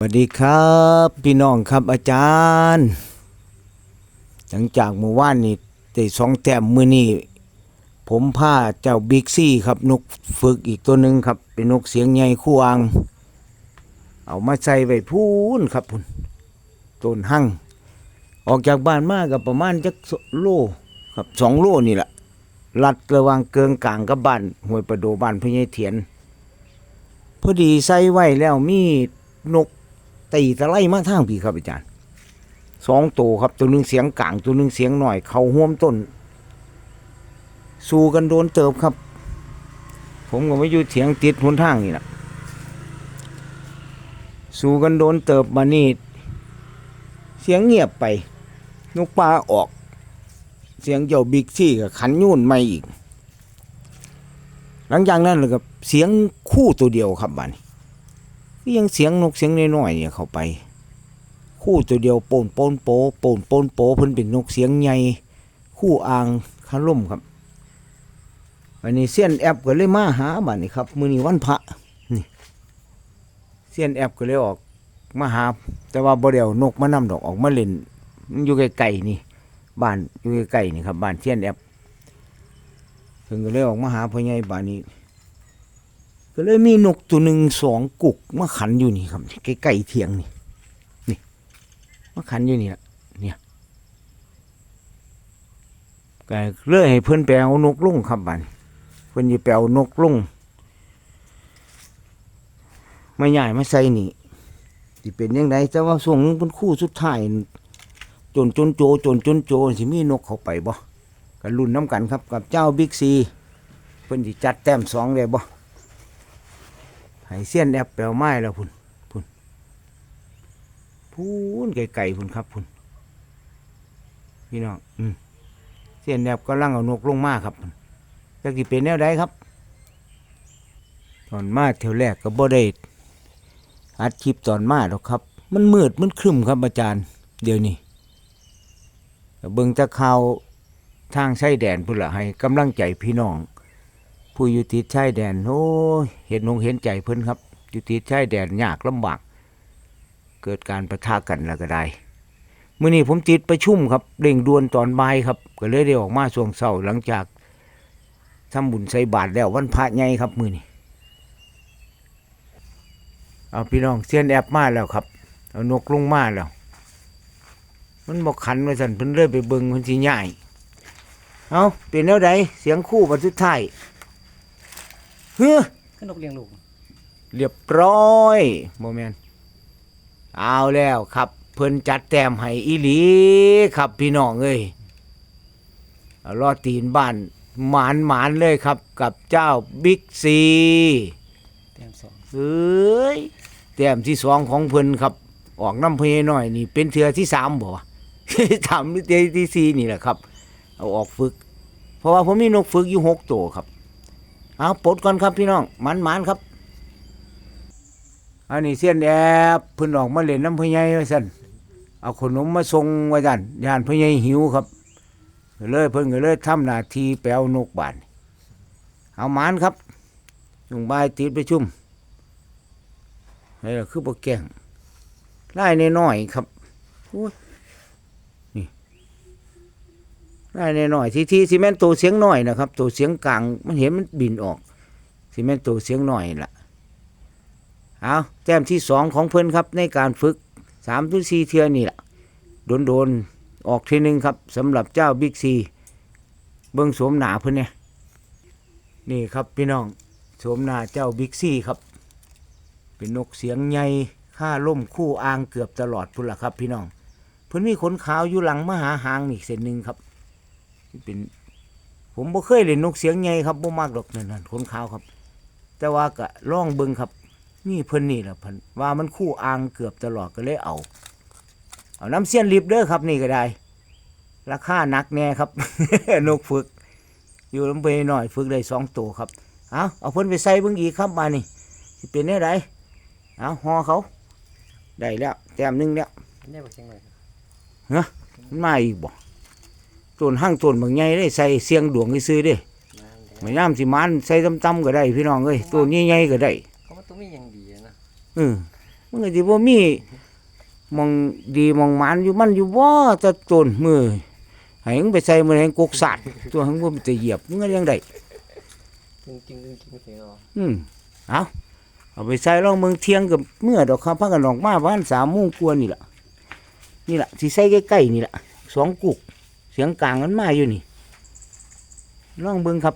สวัสดีครับพี่น้องครับอาจารย์ หลังจากเมื่อวานนี้ได้สองแต้มมือนี้ผมพาเจ้าบิ๊กซี่ครับนกฝึกอีกตัวหนึ่งครับ เป็นนกเสียงใหญ่คู่อ่าง เอามาใส่ไว้พูนครับพุ่นต้นหั่งออกจากบ้านมากับประมาณจักโลครับสองโลนี่แหละลัดระวางเกิงกลางกับบ้านห้วยประโดบ้านพญายเถียน พอดีใส่ไว้แล้วมีนก ตีตะไลมาทางพี่ครับอาจารย์สองตัวครับตัวหนึ่งเสียงกลางตัวหนึ่งเสียงหน่อย เขาห่วมต้น สู้กันโดนเติบครับ ผมก็ไม่อยู่เถียงติดหนทางนี่แหละสู้กันโดนเติบมานี่เสียงเงียบไปนกปลาออก เสียงเจ้าบิ๊กซี่กับขันยุ่นไม่อีก หลังจากนั้นเลยกับเสียงคู่ตัวเดียวครับบ้านี ก็ยังเสียงนกเสียงน้อยๆเนี่ยเข้าไป คู่ตัวเดียวโปนโปนโปโปนโปนโปเพิ่นเป็นนกเสียงใหญ่คู่อ่างคาล่มครับอันนี้เสียนแอปก็เลยมาหาบัดนี้ครับมื้อนี้วันพระนี่เสียนแอปก็เลยออกมาหา แต่ว่าบ่ได้เอานกมานำดอกออกมาเล่นมันอยู่ไกลๆนี่บ้านอยู่ไกลๆนี่ครับบ้านเสียนแอปเพิ่นก็เลยออกมาหาพ่อใหญ่บ้านนี้ ก็เลยมีนกตัวหนึ่งสองกุกมาขันอยู่นี่ครับใกล้ๆเทียงนี่นี่มาขันอยู่นี่ละเนี่ยก็เลยให้เพื่อนไปเอานกลุ่งครับบันเพื่อนจะไปเอานกลุ่งไม่ใหญ่ไมาใส่นี่ที่เป็นยังไงแต่ว่าส่วงนึงเป็นคู่สุดท้ายจนจนโจจนจนโจสิมีนกเข้าไปบ่กันรุ่นน้ำกันครับกับเจ้าบิ๊กซีเพื่อนสิจัดแต้มสองเลยบ่ ให้เสี้ยนแอบแปลวไม้แล้วพุ่นพุ่นพุ่นไก่ๆพุ่นครับพุ่นพี่น้องอืมเสี้ยนแอบก็ลังเอานกลงมาครับจะกี่เป็นแนวใดครับ ตอนมาเที่ยวแรกก็บ่ได้อัดคลิปตอนมาหรอกครับ มันมืดมันครึมครับอาจารย์ เดี๋ยวนี้เบิ่งตะข่าวทางชายแดนพุ่นละให้กำลังใจพี่น้อง ผู้อยู่ติดชายแดนโอ้เห็นนงเห็นใจเพิ่นครับอยู่ติดชายแดนยากลำบาก เกิดการประทะกันแล้วก็ได้มื้อนี้ผมติดประชุมครับเร่งด่วนตอนบ่ายครับ ก็เลยได้ออกมาช่วงเช้าหลังจากทำบุญใส่บาตรแล้ววันพระใหญ่ครับมื้อนี้เอาพี่น้องเสียนแอบมาแล้วครับ เอานกลงมาแล้ว มันบอกขันไว้สั่นเพิ่นเลยไปเบิงเพิ่นสิย้ายเอาเป็นแนวใดเสียงคู่บัดสุดท้าย เฮ้อก็นกเลี้ยงลูกเรียบร้อยโมเมนเอาแล้วครับ เพิ่นจัดแต้มให้อีหลีครับพี่น้องเอ้ยเอาลอดตีนบ้านหมานหมานๆเลยครับ กับเจ้าบิ๊กซีเตรียมสองเอ้ยแต้มที่สองของเพิ่นครับ ออกน้ำเพยน้อยนี่ เป็นเทือที่สามบ่วะทำนี่เทือที่สี่นี่แหละครับ เอาออกฝึก เพราะว่าผมมีนกฝึกอยู่หกตัวครับ เอาปลดก่อนครับพี่น้องมันมันครับ อันนี้เสี้ยนแอบพิ่นออกมาเล่นน้ำพญายว่าซั่นเอาขนมมาส่งไว้จันยานพญายหิวครับเลยเพิ่นก็เลยทำหน้าทีแปลวนกบานเอามานครับจุงบายติดประชุมนี่คือบ่แกล้งไล่น้อยครับโอ้ยนี่ ไล่น้อยทีทีซีเมนตัวเสียงหน้อยนะครับตัวเสียงกลางมันเห็นมันบินออกซีเมนตัวเสียงหน้อยล่ะเอาแต้มที่สองของเพิ่นครับในการฝึกสามถึงสี่เทือนี่แหละโดนโดนๆออกทีหนึ่งครับสำหรับเจ้าบิ๊กซีเบิ้งสวมหนาเพิ่นเนี่ยนี่ครับพี่น้องสวมหนาเจ้าบิ๊กซีครับเป็นนกเสียงใหญ่ค่าล่มคู่อ่างเกือบตลอดพุ่นละครับ พี่น้องเพิ่นมีขนขาวอยู่หลังมหาหางนี่เส้นหนึ่งครับ เป็น ผมบ่เคยเล่นนกเสียงใหญ่ครับบ่มากดอกนั่นนั่นขนขาวครับ แต่ว่าก็ล่องเบิ่งครับนี่เพิ่นนี่แหละเพิ่นว่ามันคู่อ่างเกือบตลอดก็เลยเอา เอาน้ำเสี้ยนลิบเด้อครับนี่ก็ได้ ราคาหนักแน่ครับ นกฝึก อยู่ลำไปหน่อยฝึกได้สองตัวครับ เอาเอาเพิ่นไปใส่เบิ่งอีกครับมานี่สิเป็นแน่ไดเอาห่อเขา ได้แล้วแต้มหนึงแล้ว ได้บอกเชียงใหม่ มันมาอีกบ่ ต้นห้างต้นบางใหญ่ได้ใส่เสียงดวงซื้อเด้นานแล้วไม่น้ำสิมันใส่ตำๆก็ได้ พี่น้องเอ้ยต้นใหญ่ๆก็ได้เขาว่าตัวมีอย่างดีนะเออมันก็สิบ่มีมองดีมองมานอยู่มันอยู่บ่จะโจนมือให้มึงไปใส่มือให้กกสัตว์ตัวหังบ่มีแต่เหยียบมึงก็ยังได้จริงจริงจริงจริงเสียงอะอืมเอาเอาไปใส่ลองเมืองเที่ยงกับเมื่อดอกคำพักกันออกมาบ้านสามโมงกวนนี่แหละนี่แหละที่ใส่ใกล้ๆนี่แหละสองกุก สียงกลางมันมาอยู่นี่ลองเบิ่งครับ